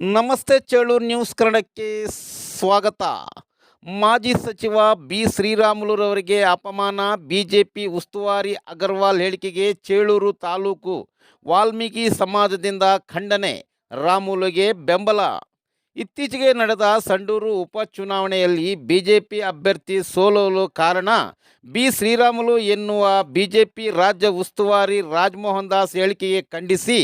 ನಮಸ್ತೆ ಚೇಳೂರು ನ್ಯೂಸ್ ಕನ್ನಡಕ್ಕೆ ಸ್ವಾಗತ. ಮಾಜಿ ಸಚಿವ ಬಿ ಶ್ರೀರಾಮುಲುರವರಿಗೆ ಅಪಮಾನ, ಬಿಜೆಪಿ ಉಸ್ತುವಾರಿ ಅಗರ್ವಾಲ್ ಹೇಳಿಕೆಗೆ ಚೇಳೂರು ತಾಲೂಕು ವಾಲ್ಮೀಕಿ ಸಮಾಜದಿಂದ ಖಂಡನೆ, ರಾಮುಲುಗೆ ಬೆಂಬಲ. ಇತ್ತೀಚೆಗೆ ನಡೆದ ಸಂಡೂರು ಉಪಚುನಾವಣೆಯಲ್ಲಿ ಬಿಜೆಪಿ ಅಭ್ಯರ್ಥಿ ಸೋಲಲು ಕಾರಣ ಬಿ ಶ್ರೀರಾಮುಲು ಎನ್ನುವ ಬಿಜೆಪಿ ರಾಜ್ಯ ಉಸ್ತುವಾರಿ ರಾಜಮೋಹನ್ ದಾಸ್ ಹೇಳಿಕೆಗೆ ಖಂಡಿಸಿ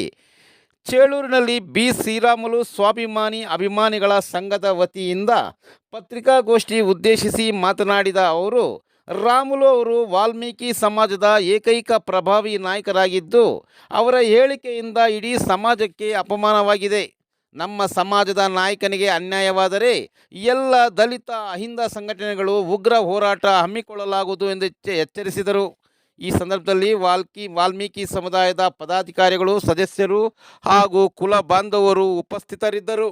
ಚೇಳೂರಿನಲ್ಲಿ ಬಿ. ಶ್ರೀರಾಮುಲು ಸ್ವಾಭಿಮಾನಿ ಅಭಿಮಾನಿಗಳ ಸಂಘದ ವತಿಯಿಂದ ಪತ್ರಿಕಾಗೋಷ್ಠಿ ಉದ್ದೇಶಿಸಿ ಮಾತನಾಡಿದ ಅವರು, ರಾಮುಲು ಅವರು ವಾಲ್ಮೀಕಿ ಸಮಾಜದ ಏಕೈಕ ಪ್ರಭಾವಿ ನಾಯಕರಾಗಿದ್ದು, ಅವರ ಹೇಳಿಕೆಯಿಂದ ಇಡೀ ಸಮಾಜಕ್ಕೆ ಅಪಮಾನವಾಗಿದೆ. ನಮ್ಮ ಸಮಾಜದ ನಾಯಕನಿಗೆ ಅನ್ಯಾಯವಾದರೆ ಎಲ್ಲ ದಲಿತ ಅಹಿಂದ ಸಂಘಟನೆಗಳು ಉಗ್ರ ಹೋರಾಟ ಹಮ್ಮಿಕೊಳ್ಳಲಾಗುವುದು ಎಂದು ಎಚ್ಚ- ಎಚ್ಚರಿಸಿದರು. ಈ ಸಂದರ್ಭದಲ್ಲಿ ವಾಲ್ಕಿ, ವಾಲ್ಮೀಕಿ ಸಮುದಾಯದ ಪದಾಧಿಕಾರಿಗಳು, ಸದಸ್ಯರು ಹಾಗೂ ಕುಲ ಬಾಂಧವರು ಉಪಸ್ಥಿತರಿದ್ದರು.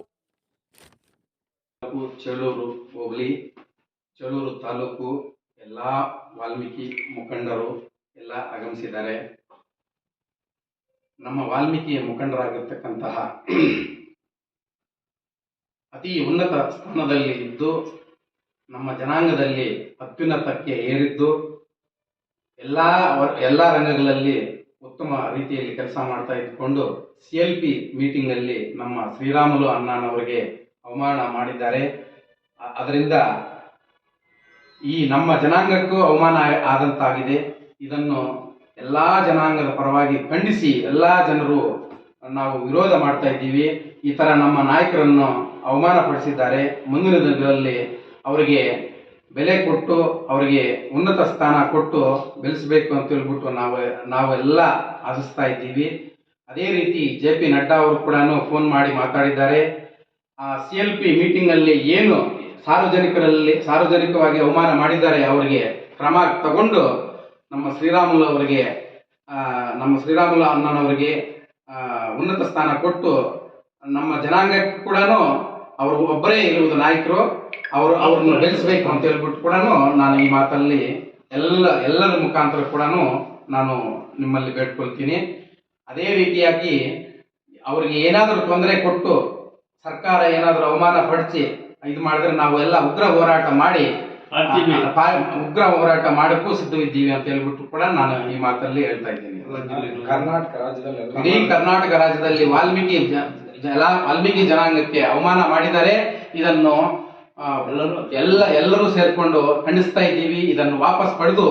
ಚಳೂರು ಹೋಗ್ಲಿ ಚೇಳೂರು ತಾಲೂಕು ಎಲ್ಲ ವಾಲ್ಮೀಕಿ ಮುಖಂಡರು ಎಲ್ಲ ಆಗಮಿಸಿದ್ದಾರೆ. ನಮ್ಮ ವಾಲ್ಮೀಕಿ ಮುಖಂಡರಾಗಿರ್ತಕ್ಕಂತಹ ಅತಿ ಉನ್ನತ ಸ್ಥಾನದಲ್ಲಿ ಇದ್ದು, ನಮ್ಮ ಜನಾಂಗದಲ್ಲಿ ಅತ್ಯುನ್ನತಕ್ಕೆ ಏರಿದ್ದು ಎಲ್ಲ ಎಲ್ಲಾ ರಂಗಗಳಲ್ಲಿ ಉತ್ತಮ ರೀತಿಯಲ್ಲಿ ಕೆಲಸ ಮಾಡ್ತಾ ಇದ್ದುಕೊಂಡು ಸಿ ಎಲ್ ಪಿ ಮೀಟಿಂಗ್ನಲ್ಲಿ ನಮ್ಮ ಶ್ರೀರಾಮುಲು ಅಣ್ಣನವರಿಗೆ ಅವಮಾನ ಮಾಡಿದ್ದಾರೆ. ಅದರಿಂದ ಈ ನಮ್ಮ ಜನಾಂಗಕ್ಕೂ ಅವಮಾನ ಆದಂತಾಗಿದೆ. ಇದನ್ನು ಎಲ್ಲಾ ಜನಾಂಗದ ಪರವಾಗಿ ಖಂಡಿಸಿ ಎಲ್ಲಾ ಜನರು ನಾವು ವಿರೋಧ ಮಾಡ್ತಾ ಇದ್ದೀವಿ. ಈ ತರ ನಮ್ಮ ನಾಯಕರನ್ನು ಅವಮಾನಪಡಿಸಿದ್ದಾರೆ. ಮುಂದಿನ ದಿನಗಳಲ್ಲಿ ಅವರಿಗೆ ಬೆಲೆ ಕೊಟ್ಟು ಅವರಿಗೆ ಉನ್ನತ ಸ್ಥಾನ ಕೊಟ್ಟು ಬೆಳೆಸಬೇಕು ಅಂತ ಹೇಳ್ಬಿಟ್ಟು ನಾವು, ನಾವೆಲ್ಲ ಆಶಿಸ್ತಾ ಇದ್ದೀವಿ. ಅದೇ ರೀತಿ ಜೆ ಪಿ ನಡ್ಡಾ ಅವರು ಕೂಡ ಫೋನ್ ಮಾಡಿ ಮಾತಾಡಿದ್ದಾರೆ. ಆ ಸಿ ಎಲ್ ಪಿ ಮೀಟಿಂಗಲ್ಲಿ ಏನು ಸಾರ್ವಜನಿಕರಲ್ಲಿ, ಸಾರ್ವಜನಿಕವಾಗಿ ಅವಮಾನ ಮಾಡಿದ್ದಾರೆ ಅವರಿಗೆ ಕ್ರಮ ತಗೊಂಡು ನಮ್ಮ ಶ್ರೀರಾಮುಲು ಅವರಿಗೆ ನಮ್ಮ ಶ್ರೀರಾಮುಲು ಅಣ್ಣನವರಿಗೆ ಉನ್ನತ ಸ್ಥಾನ ಕೊಟ್ಟು ನಮ್ಮ ಜನಾಂಗಕ್ಕೆ ಕೂಡ ಅವರು ಒಬ್ಬರೇ ಇರುವುದು ನಾಯಕರು. ಅವರು ಅವ್ರನ್ನ ಬೆಳೆಸಬೇಕು ಅಂತ ಹೇಳ್ಬಿಟ್ಟು ಕೂಡ ನಾನು ಈ ಮಾತಲ್ಲಿ ಎಲ್ಲ ಎಲ್ಲರ ಮುಖಾಂತರ ಕೂಡ ನಾನು ನಿಮ್ಮಲ್ಲಿ ಬೇಡ್ಕೊಳ್ತೀನಿ. ಅದೇ ರೀತಿಯಾಗಿ ಅವ್ರಿಗೆ ಏನಾದರೂ ತೊಂದರೆ ಕೊಟ್ಟು ಸರ್ಕಾರ ಏನಾದರೂ ಅವಮಾನ ಪಡಿಸಿ ಇದು ಮಾಡಿದ್ರೆ ನಾವು ಎಲ್ಲ ಉಗ್ರ ಹೋರಾಟ ಮಾಡಿ. ಉಗ್ರ ಹೋರಾಟ ಮಾಡಕ್ಕೂ ಸಿದ್ಧವಿದ್ದೀವಿ ಅಂತ ಹೇಳ್ಬಿಟ್ಟು ಕೂಡ ನಾನು ಈ ಮಾತಲ್ಲಿ ಹೇಳ್ತಾ ಇದ್ದೀನಿ. ಕರ್ನಾಟಕ ರಾಜ್ಯದಲ್ಲಿ ಇಡೀ ಕರ್ನಾಟಕ ರಾಜ್ಯದಲ್ಲಿ ವಾಲ್ಮೀಕಿ ಜ- ವಾಲ್ಮೀಕಿ ಜನಾಂಗಕ್ಕೆ ಅವಮಾನ ಮಾಡಿದರೆ ಇದನ್ನು ಆ, ಎಲ್ಲ ಎಲ್ಲರೂ ಸೇರಿಕೊಂಡು ಖಂಡಿಸ್ತಾ ಇದ್ದೀವಿ. ಇದನ್ನು ವಾಪಸ್ ಪಡೆದು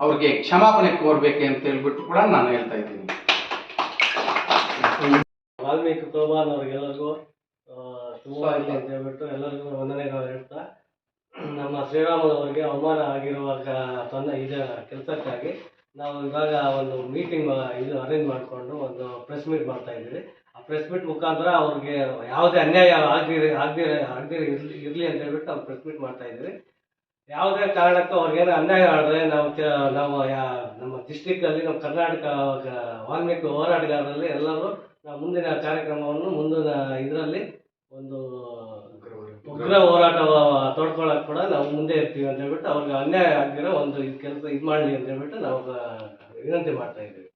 ಅವ್ರಿಗೆ ಕ್ಷಮಾಪಣೆ ಕೋರ್ಬೇಕು ಅಂತ ಹೇಳ್ಬಿಟ್ಟು ಕೂಡ ನಾನು ಹೇಳ್ತಾ ಇದ್ದೀನಿ. ವಾಲ್ಮೀಕಿ ಸೋಮಾನ್ ಅವ್ರಿಗೆಲ್ಲರಿಗೂ ತುಂಬಾ ಶುಭವಾಗಲಿ ಅಂತ ಹೇಳ್ಬಿಟ್ಟು ಎಲ್ಲರಿಗೂ ವಂದನೆಗಳು ಹೇಳ್ತಾ ನಮ್ಮ ಶ್ರೀರಾಮನವರಿಗೆ ಅವರಿಗೆ ಅವಮಾನ ಆಗಿರುವ ತೊಂದರೆ ಇದ ಕೆಲಸಕ್ಕಾಗಿ ನಾವು ಇವಾಗ ಒಂದು ಮೀಟಿಂಗ್ ಇದು ಅರೇಂಜ್ ಮಾಡಿಕೊಂಡು ಒಂದು ಪ್ರೆಸ್ ಮೀಟ್ ಮಾಡ್ತಾ ಇದ್ದೀವಿ. ಪ್ರೆಸ್ ಮೀಟ್ ಮುಖಾಂತರ ಅವ್ರಿಗೆ ಯಾವುದೇ ಅನ್ಯಾಯ ಆಗದಿರಿ, ಆಗದಿರ ಆಗದಿರ ಇರಲಿ ಇರಲಿ ಅಂತ ಹೇಳ್ಬಿಟ್ಟು ನಾವು ಪ್ರೆಸ್ ಮೀಟ್ ಮಾಡ್ತಾ ಇದ್ದೀವಿ ಯಾವುದೇ ಕಾರಣಕ್ಕೂ ಅವ್ರಿಗೇನು ಅನ್ಯಾಯ ಆದರೆ ನಾವು ನಾವು ನಮ್ಮ ಡಿಸ್ಟಿಕ್ಕಲ್ಲಿ ನಮ್ಮ ಕರ್ನಾಟಕ ವಾಲ್ಮೀಕಿ ಹೋರಾಟಗಾರರಲ್ಲಿ ಎಲ್ಲರೂ ನಾವು ಮುಂದಿನ ಕಾರ್ಯಕ್ರಮವನ್ನು, ಮುಂದಿನ ಇದರಲ್ಲಿ ಒಂದು ಉಗ್ರ ಹೋರಾಟ ತೊಡ್ಕೊಳ್ಳೋಕೆ ಕೂಡ ನಾವು ಮುಂದೆ ಇರ್ತೀವಿ ಅಂತ ಹೇಳ್ಬಿಟ್ಟು ಅವ್ರಿಗೆ ಅನ್ಯಾಯ ಆಗಿರೋ ಒಂದು ಕೆಲಸ ಇದು ಮಾಡಲಿ ಅಂತ ಹೇಳ್ಬಿಟ್ಟು ನಾವು ವಿನಂತಿ ಮಾಡ್ತಾ ಇದ್ದೀವಿ.